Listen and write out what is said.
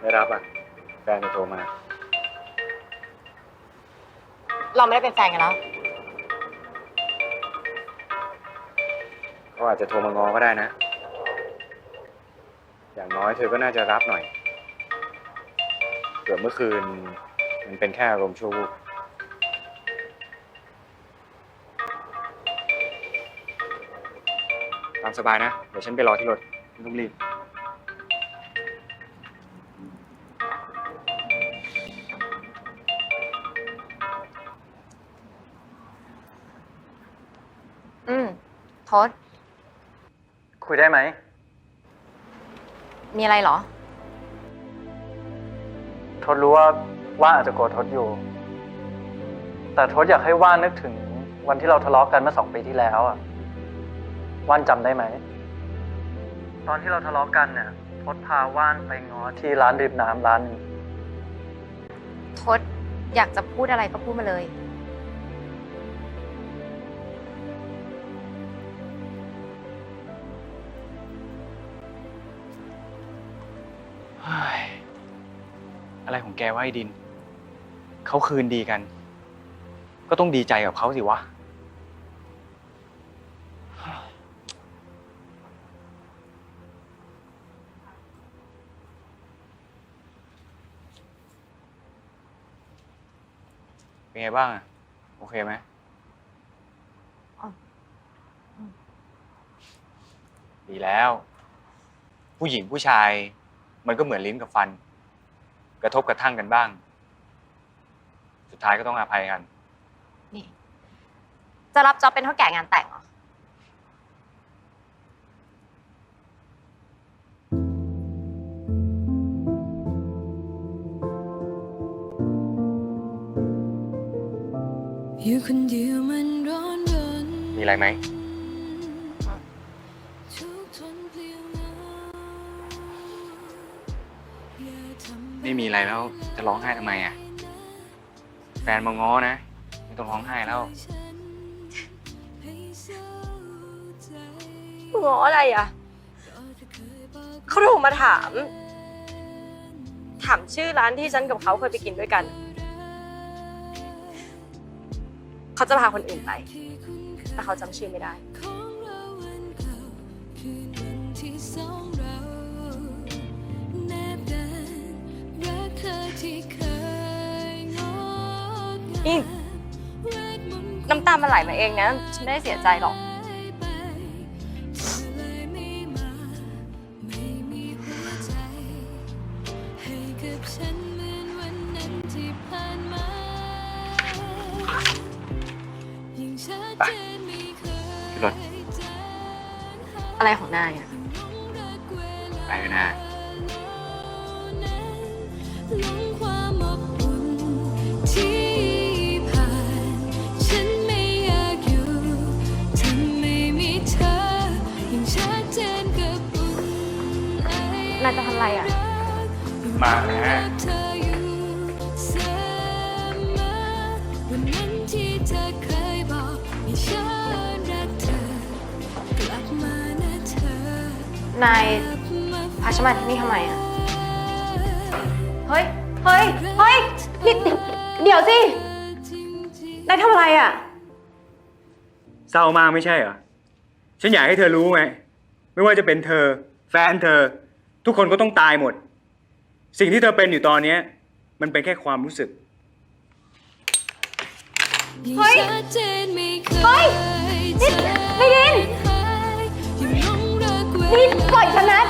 ไม่รับอะ แฟนจะโทรมา เราไม่ได้เป็นแฟนกันแล้ว เขาอาจจะโทรมางอก็ได้นะ อย่างน้อยเธอก็น่าจะรับหน่อยเกิดเมื่อคืน มันเป็นแค่อารมณ์ชั่ววูบตามสบายนะ เดี๋ยวฉันไปรอที่รถไม่ต้องรีบ ทศคุยได้ไหม มีอะไรเหรอ ทศรู้ว่าว่านอาจจะโกรธทศอยู่ แต่ทศอยากให้ว่านนึกถึงวันที่เราทะเลาะกันเมื่อสองปีที่แล้วอะว่านจำได้ไหม ตอนที่เราทะเลาะกันเนี่ยทศพาว่านไปง้อที่ร้านริมน้ำร้านหนึงทศอยากจะพูดอะไรก็พูดมาเลย อะไรของแกวะไอ้ดิน เขาคืนดีกัน ก็ต้องดีใจกับเขาสิวะ เป็นไงบ้างอะโอเคไหมอ๋ออืม ดีแล้ว ผู้หญิงผู้ชาย มันก็เหมือนลิ้นกับฟัน กระทบกระทั่งกันบ้าง สุดท้ายก็ต้องอภัยกัน นี่ จะรับจ็อบเป็นเท่าแก่งานแต่งเหรอ อยู่คนเดียวมันร้อนรน มีอะไรไหม ไม่มีอะไรแล้วจะร้องไห้ทำไมอะ แฟนมาง้อนะ ไม่ต้องร้องไห้แล้ว หง้ออะไรอะ เขาโทรมาถาม ถามชื่อร้านที่ฉันกับเขาเคยไปกินด้วยกัน เขาจะพาคนอื่นไป แต่เขาจำชื่อไม่ได้ ที่สอง นี่เวทมนต์น้ำตามันไหลมาเองนะ ฉันไม่ได้เสียใจหรอก ไปเธอเลยไม่มาไม่มีหัวใจให้กับฉันเหมือนวันนั้นที่ผ่านมายิ่งชัดเจนไม่เคยรถจางหายอะไรของนายอะหลงรักเวลาไปเถอะนะหล เธอกลับมานะเธอนายกลับมาพาฉันมาที่นี่ทำไมอะ เฮ้ย เฮ้ย เฮ้ยนี่เดี๋ยวสิจริงนายทำอะไรอะ เศร้ามากไม่ใช่เหรอ ฉันอยากให้เธอรู้ไง ไม่ว่าจะเป็นเธอ แฟนเธอ ทุกคนก็ต้องตายหมด สิ่งที่เธอเป็นอยู่ตอนเนี้ยมันเป็นแค่ความรู้สึก เฮ้ยยิ่งชัดเจนไม่เคเฮ้ย นี่ไม่ดินหายยิ่งหลงรักเวนี่ปล่อยฉันนะ